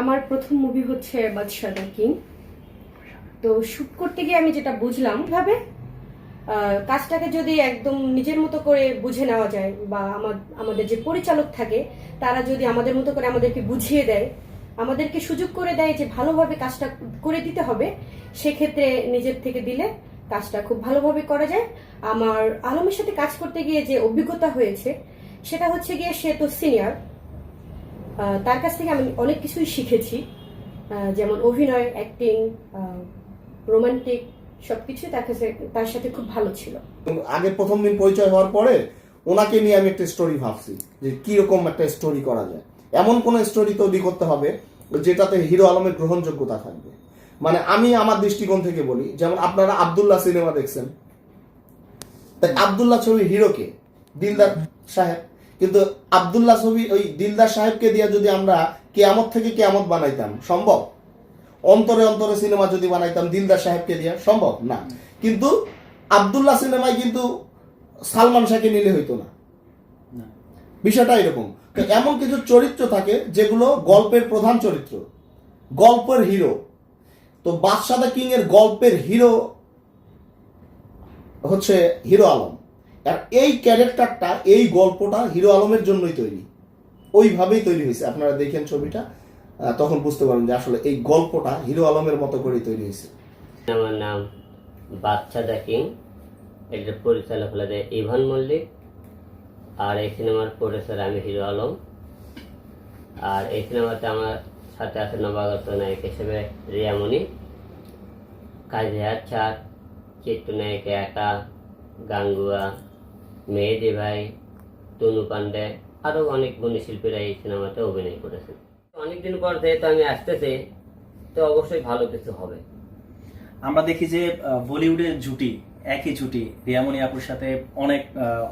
আমার প্রথম মুভি হচ্ছে বাদশাহ কিং। তো শুট করতে গিয়ে আমি যেটা বুঝলাম ভাবে কাজটাকে যদি একদম নিজের মতো করে বুঝে নেওয়া যায় বা আমাদের যে পরিচালক থাকে, তারা যদি আমাদের মতো করে আমাদেরকে বুঝিয়ে দেয়, আমাদেরকে সুযোগ করে দেয় যে ভালোভাবে কাজটা করে দিতে হবে, সেক্ষেত্রে নিজের থেকে দিলে কাজটা খুব ভালোভাবে করা যায়। আমার আলমের সাথে কাজ করতে গিয়ে যে অভিজ্ঞতা হয়েছে, সেটা হচ্ছে গিয়ে সে তো সিনিয়র তার কাছ থেকে আমি অনেক কিছুই শিখেছি। যেমন অভিনয় অ্যাক্টিং রোমান্টিক সবকিছু তার কাছে, তার সাথে খুব ভালো ছিল। আগে প্রথম দিন পরিচয় হওয়ার পরে ওনাকে নিয়ে আমি একটা স্টোরি ভাবছি, যে কীরকম একটা স্টোরি করা যায়। এমন কোন স্টোরি তৈরি করতে হবে, যেটাতে হিরো আলমের গ্রহণযোগ্যতা থাকবে। মানে আমি আমার দৃষ্টিকোণ থেকে বলি, যেমন আপনারা আব্দুল্লাহ সিনেমা দেখছেন। তাই আব্দুল্লাহ হিরোকে, দিলদার সাহেব কিন্তু আব্দুল্লাহ ছবি ওই দিলদার সাহেবকে দিয়ে যদি আমরা কেয়ামত থেকে কেয়ামত বানাইতাম সম্ভব? অন্তরে অন্তরে সিনেমা যদি বানাইতাম দিলদার সাহেবকে দিয়ে সম্ভব? না। কিন্তু আব্দুল্লাহ সিনেমায় কিন্তু সালমান শাহকে নিলে হইতো না। বিষয়টা এরকম। এমন কিছু চরিত্র থাকে যেগুলো গল্পের প্রধান চরিত্র গল্পের হিরো। তো বাদশাদা কিং এর গল্পের হিরো হচ্ছে হিরো আলম। আর এই ক্যারেক্টারটা, এই গল্পটা হিরো আলমের জন্যই তৈরি। ওইভাবেই তৈরি হয়েছে। আপনারা দেখেন ছবিটা তখন বুঝতে পারেন যে আসলে এই গল্পটা হিরো আলমের মতো করেই তৈরি হয়েছে। আমার নাম বাচ্চা দ্য কিং এটার পরিচালক হলো ইভান মল্লিক, আর এই সিনেমার প্রডিউসার আমি হিরো আলম। আর এই সিনেমাতে আমার সাথে আছে নবাগত নায়ক হিসেবে রিয়ামণি, কাজী আচ্ছার চিত্রনায়িকা একা, গাঙ্গুয়া মেহেদি ভাই তনু পান্ডে আরও অনেক গুণী শিল্পীরা এই সিনেমাতে অভিনয় করেছেন অনেকদিন পর যেহেতু আমি আসতেছি তো অবশ্যই ভালো কিছু হবে। আমরা দেখি যে বলিউডের জুটি একই জুটি রিয়ামণি আপুর সাথে অনেক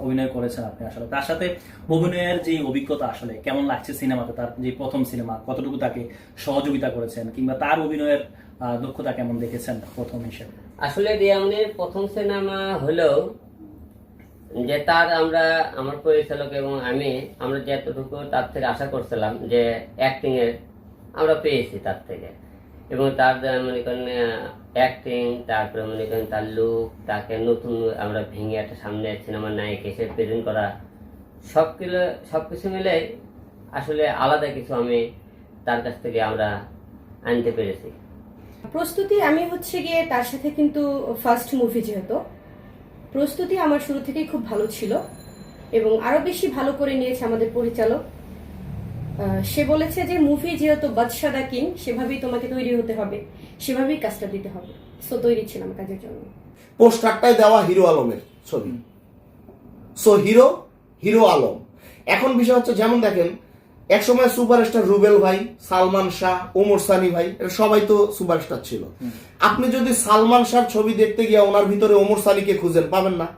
অভিনয় করেছেন আপনি আসলে। তার সাথে অভিনয়ের যে অভিজ্ঞতা আসলে কেমন লাগছে সিনেমাতে? তার যে প্রথম সিনেমা কতটুকু তাকে সহযোগিতা করেছেন? কিংবা তার অভিনয়ের দক্ষতা কেমন দেখেছেন প্রথম হিসেবে? আসলে রিয়ামনির প্রথম সিনেমা হলেও যে তার আমরা, আমার পরিচালক এবং আমি, আমরা যতটুকু তার থেকে আশা করছিলাম যে অ্যাক্টিং এর আমরা পেয়েছি তার থেকে। এবং তার, মনে করেন অ্যাক্টিং তারপরে মনে করেন তার লুক তাকে নতুন আমরা ভেঙে একটা সামনে সিনেমার নায়ক এসে প্রেজেন্ট করা সব কিলো সব কিছু মিলে আসলে আলাদা কিছু আমি তার কাছ থেকে আমরা আনতে পেরেছি। প্রস্তুতি আমি হচ্ছে গিয়ে তার সাথে কিন্তু ফার্স্ট মুভি যেহেতু প্রস্তুতি আমার শুরু থেকেই খুব ভালো ছিল এবং আরও বেশি ভালো করে নিয়েছে আমাদের পরিচালক। সে বলেছে যে মুভি যেহেতু বাদশাদা কিং সেভাবেই তোমাকে তৈরি হতে হবে, সেভাবেই কাজটা দিতে হবে। সো তৈরি ছিলাম কাজের জন্য। পোস্টারটাই দেওয়া হিরো আলমের ছবি। সো হিরো হিরো আলম। এখন বিষয় হচ্ছে, যেমন দেখেন একসময় সুপারস্টার রুবেল ভাই সালমান শাহ ওমর সানি ভাই এরা সবাই তো সুপারস্টার ছিল। আপনি যদি সালমান শাহর ছবি দেখতে গিয়ে ওনার ভিতরে ওমর সানিকে খুঁজেন পাবেন না।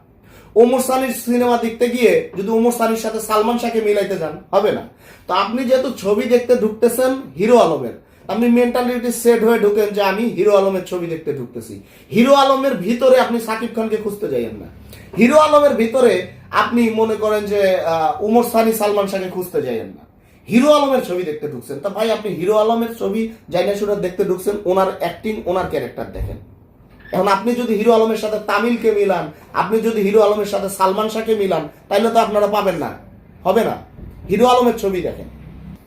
ওমর সানির সিনেমা দেখতে গিয়ে যদি ওমর সানির সাথে সালমান শাহকে মিলাইতে যান হবে না। তো আপনি যেহেতু ছবি দেখতে ঢুকতেছেন হিরো আলমের। আপনি মেন্টালিটি সেট হয়ে ঢুকেন যে আমি হিরো আলমের ছবি দেখতে ঢুকতেছি। হিরো আলমের ভিতরে আপনি সাকিব খানকে খুঁজতে যাইয়েন না। হিরো আলমের ভিতরে আপনি মনে করেন যে আহ, উমর সানি সালমান শাহকে খুঁজতে যাইয়েন না। হিরো আলমের ছবি দেখতে ঢুকছেন। তা ভাই আপনি হিরো আলমের ছবি জাইনাসুরা দেখতে ঢুকছেন ওনার অ্যাক্টিং ওনার ক্যারেক্টার দেখেন। এখন আপনি যদি হিরো আলমের সাথে তামিলকে মিলান আপনি যদি হিরো আলমের সাথে সালমান শাহকে মিলান তাহলে তো আপনারা পাবেন না। হবে না। হিরো আলমের ছবি দেখেন।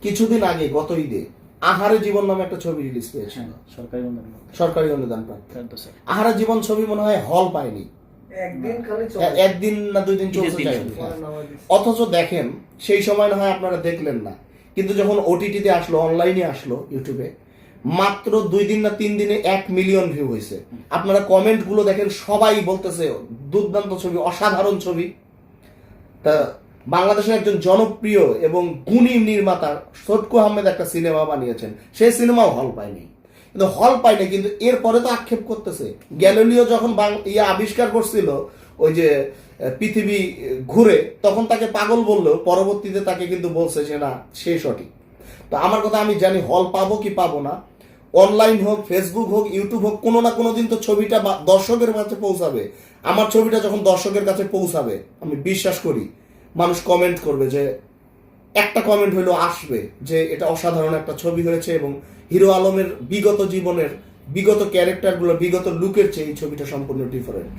কিছুদিন আগে গত ঈদে আহারে জীবন নামে একটা ছবি রিলিজ সরকারি অনুদান। সরকারি অনুদান প্রাপ্ত। ফেরত স্যার। আহারা জীবন ছবি মনে হয় হল পায়নি। একদিন খালি এ- একদিন না দুই দিন চলছে। হোক। অথচ দেখেন সেই সময় না হয় আপনারা দেখলেন না। কিন্তু যখন ওটিটিতে আসলো অনলাইনে আসলো ইউটিউবে মাত্র দুই দিন না তিন দিনে এক মিলিয়ন ভিউ হয়েছে। আপনারা কমেন্টগুলো দেখেন, সবাই বলতেছে, দুর্দান্ত ছবি, অসাধারণ ছবি। তা বাংলাদেশের একজন জনপ্রিয় এবং গুণী নির্মাতা সটকু আহমেদ একটা সিনেমা বানিয়েছেন। সেই সিনেমাও হল পায়নি। কিন্তু হল পায়নি, কিন্তু এরপরে তো আক্ষেপ করতেছে। গ্যালিলিও যখন ইয়ে আবিষ্কার করছিল ওই যে পৃথিবী ঘুরে তখন তাকে পাগল বলল পরবর্তীতে তাকে কিন্তু বলছে যে, না, সে সঠিক। তো আমার কথা আমি জানি, হল পাবো কি পাবো না। অনলাইন হোক, ফেসবুক হোক, ইউটিউব হোক, কোনো না কোনো দিন তো ছবিটা দর্শকের কাছে পৌঁছাবে। আমার ছবিটা যখন দর্শকের কাছে পৌঁছাবে, আমি বিশ্বাস করি, মানুষ কমেন্ট করবে যে, একটা কমেন্ট হইল আসবে যে, এটা অসাধারণ একটা ছবি হয়েছে এবং হিরো আলমের বিগত জীবনের, বিগত ক্যারেক্টারগুলো বিগত লুকের চেয়ে এই ছবিটা সম্পূর্ণ ডিফারেন্ট